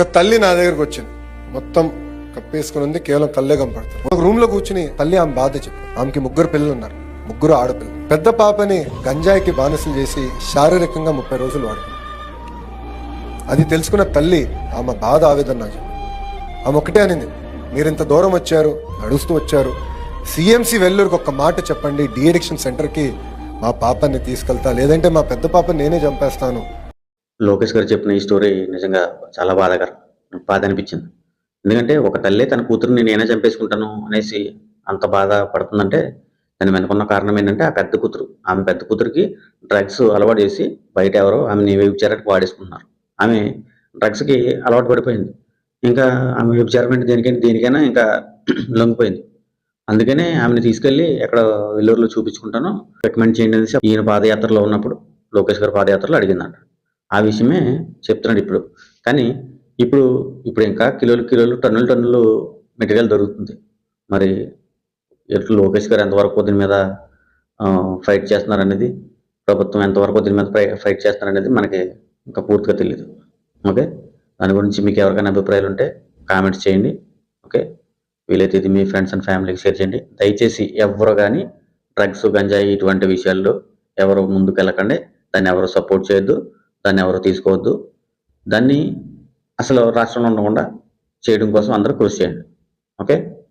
ఒక తల్లి నా దగ్గరకు వచ్చింది. మొత్తం కప్పేసుకుని ఉంది కేవలం కళ్ళే కనపడుతుంది. ఒక రూమ్లో కూర్చుని తల్లి ఆమె బాధ చెప్పు ఆమెకి ముగ్గురు పిల్లలు ఉన్నారు. ముగ్గురు ఆడపిల్లలు. పెద్ద పాపని గంజాయికి బానిసలు చేసి శారీరకంగా ముప్పై రోజులు వాడుకుంది. అది తెలుసుకున్న తల్లి ఆమె బాధ ఆవేదన నాకు ఆమె ఒకటే అనింది మీరు ఇంత దూరం వచ్చారు నడుస్తూ వచ్చారు. సిఎంసి వెల్లూరుకి ఒక మాట చెప్పండి. డిఎడిక్షన్ సెంటర్కి మా పాపని తీసుకెళ్తా. లేదంటే మా పెద్ద పాపని నేనే చంపేస్తాను. లోకేష్ గారు చెప్పిన ఈ స్టోరీ నిజంగా చాలా బాధాకరం బాధ అనిపించింది ఎందుకంటే ఒక తల్లి తన కూతురుని నేనే చంపేసుకుంటాను అనేసి అంత బాధ పడుతుందంటే దాని వెనుకున్న కారణం ఏంటంటే ఆ పెద్ద కూతురు. ఆమె పెద్ద కూతురికి డ్రగ్స్ అలవాటు చేసి బయట ఎవరో ఆమెని వ్యభిచారానికి వాడేసుకున్నారు ఆమె డ్రగ్స్కి అలవాటు పడిపోయింది. ఇంకా ఆమె వ్యభిచారం అంటే దేనికైనా దేనికైనా ఇంకా లొంగిపోయింది. అందుకనే ఆమెను తీసుకెళ్ళి ఎక్కడ వెల్లూరులో చూపించుకుంటాను. రికమెండ్ చేయండి అనేసి ఈయన పాదయాత్రలో ఉన్నప్పుడు లోకేష్ గారు పాదయాత్రలో అడిగిందంట. ఆ విషయమే చెప్తున్నాడు ఇప్పుడు. కానీ ఇప్పుడు ఇప్పుడు ఇంకా కిలోలు కిలోలు టన్నులు టన్నులు మెటీరియల్ దొరుకుతుంది. మరి ఎట్లు లోకేష్ గారు ఎంతవరకు దీని మీద ఫైట్ చేస్తున్నారు అనేది ప్రభుత్వం ఎంతవరకు దీని మీద ఫైట్ చేస్తున్నారు అనేది మనకి ఇంకా పూర్తిగా తెలియదు ఓకే? దాని గురించి మీకు ఎవరికైనా అభిప్రాయాలు ఉంటే కామెంట్స్ చేయండి. ఓకే? వీలైతే ఇది మీ ఫ్రెండ్స్ అండ్ ఫ్యామిలీకి షేర్ చేయండి. దయచేసి ఎవరు కానీ డ్రగ్స్ గంజాయి ఇటువంటి విషయాల్లో ఎవరు ముందుకు వెళ్ళకండి దాన్ని ఎవరు సపోర్ట్ చేయొద్దు. దాన్ని ఎవరు తీసుకోవద్దు. దాన్ని అసలు రాష్ట్రంలో ఉండకుండా చేయడం కోసం అందరూ కృషి చేయండి. ఓకే?